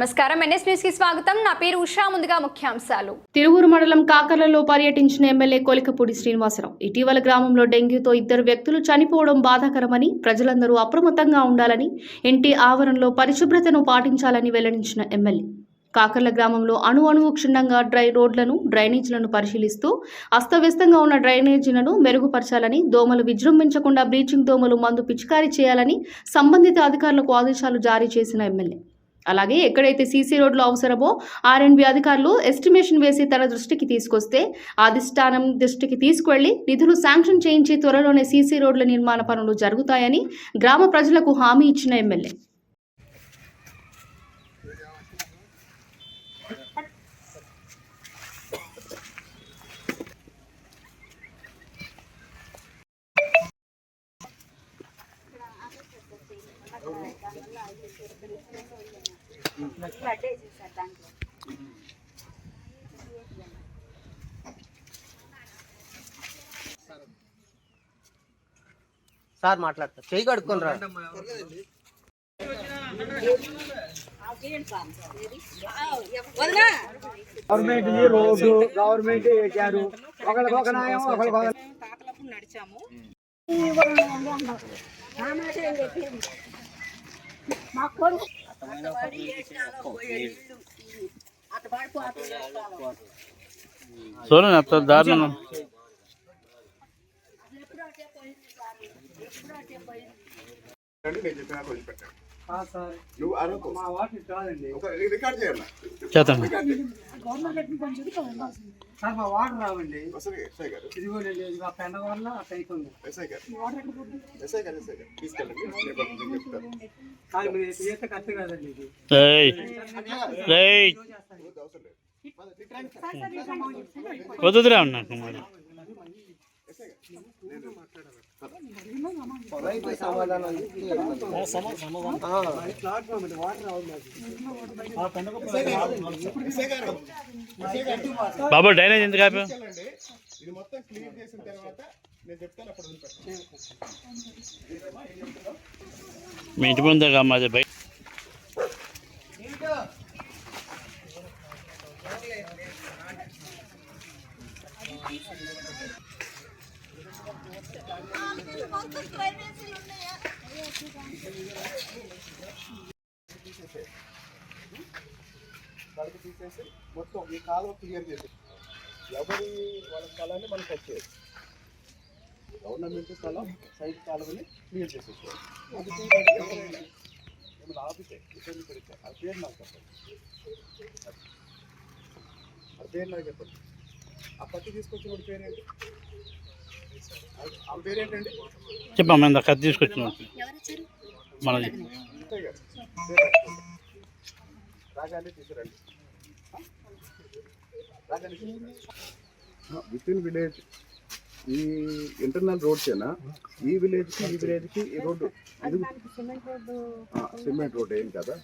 నమస్కారం. ఎన్ఎస్ న్యూస్కి స్వాగతం. నా పేరు ఉషా. ముందుగా ముఖ్యాంశాలు. తిరువూరు మండలం కాకర్లలో పర్యటించిన ఎమ్మెల్యే కొలికపూడి శ్రీనివాసరావు. ఇటీవల గ్రామంలో డెంగ్యూతో ఇద్దరు వ్యక్తులు చనిపోవడం బాధాకరమని ప్రజలందరూ అప్రమత్తంగా ఉండాలని ఇంటి ఆవరణలో పరిశుభ్రతను పాటించాలని వెల్లడించిన ఎమ్మెల్యే. కాకర్ల గ్రామంలో అణు అణువు క్షుణ్ణంగా డ్రై రోడ్లను డ్రైనేజీలను పరిశీలిస్తూ అస్తవ్యస్తంగా ఉన్న డ్రైనేజీలను మెరుగుపరచాలని దోమలు విజృంభించకుండా బ్లీచింగ్ దోమలు మందు పిచికారీ చేయాలని సంబంధిత అధికారులకు ఆదేశాలు జారీ చేసిన ఎమ్మెల్యే. అలాగే ఎక్కడైతే సీసీ రోడ్లు అవసరమో ఆర్ఎండ్బి అధికారులు ఎస్టిమేషన్ వేసి తన దృష్టికి తీసుకొస్తే అధిష్టానం దృష్టికి తీసుకువెళ్ళి నిధులు శాంక్షన్ చేయించి త్వరలోనే సీసీ రోడ్ల నిర్మాణ పనులు జరుగుతాయని గ్రామ ప్రజలకు హామీ ఇచ్చిన ఎమ్మెల్యే. సార్ మాట్లాడతారు. చెయ్యి కడుక్కొని రా. గవర్నమెంట్ రోడ్డు గవర్నమెంట్ వేశారు ఒకరికి ఒక న్యాయం ఒకరికి ఒక తాతలప్పుడు నడిచాము చూడండి అంత దారుణం కాదు సార్ నువ్వు అరకు మా వాటి కాదండి ఒక రికార్డ్ చేయాలి చేస్తాను సార్ మా వాటర్ రావండి ఇది మా పెండ వల్ల అవుతుంది మీరు చేస్తే కరెక్ట్ కాదండి ఇది లేదు వద్దురా నాకు మరి బాబు డైనేజ్ ఎందుకు ఆపా ఇది మొత్తం క్లీన్ చేసిన తర్వాత నేను చెప్తాను అప్పుడు మీ ఇంటి ముందే మాది బయట. కడుపు తీసేసి మొత్తం ఈ కాలువ క్లియర్ చేసి ఎవరి వాళ్ళ స్థలాన్ని మనకు వచ్చేది గవర్నమెంట్ స్థలం సైడ్ కాలువని క్లియర్ చేసేసుకోవాలి ఏమైనా ఆపితే ఇబ్బంది పెడితే ఆ పేరు నాకు చెప్పండి ఆ పేరు నాకు చెప్పండి ఆ పత్తి తీసుకొచ్చిన పేరేంటి? చెప్పమ్మా ఇంత కత్తి తీసుకొచ్చిన. మనది. With in village. ఈ ఇంటర్నల్ రోడ్స్ ఏనా ఈ విలేజ్కి ఈ విలేజ్కి ఈ రోడ్డు సిమెంట్ రోడ్ ఏం కదా?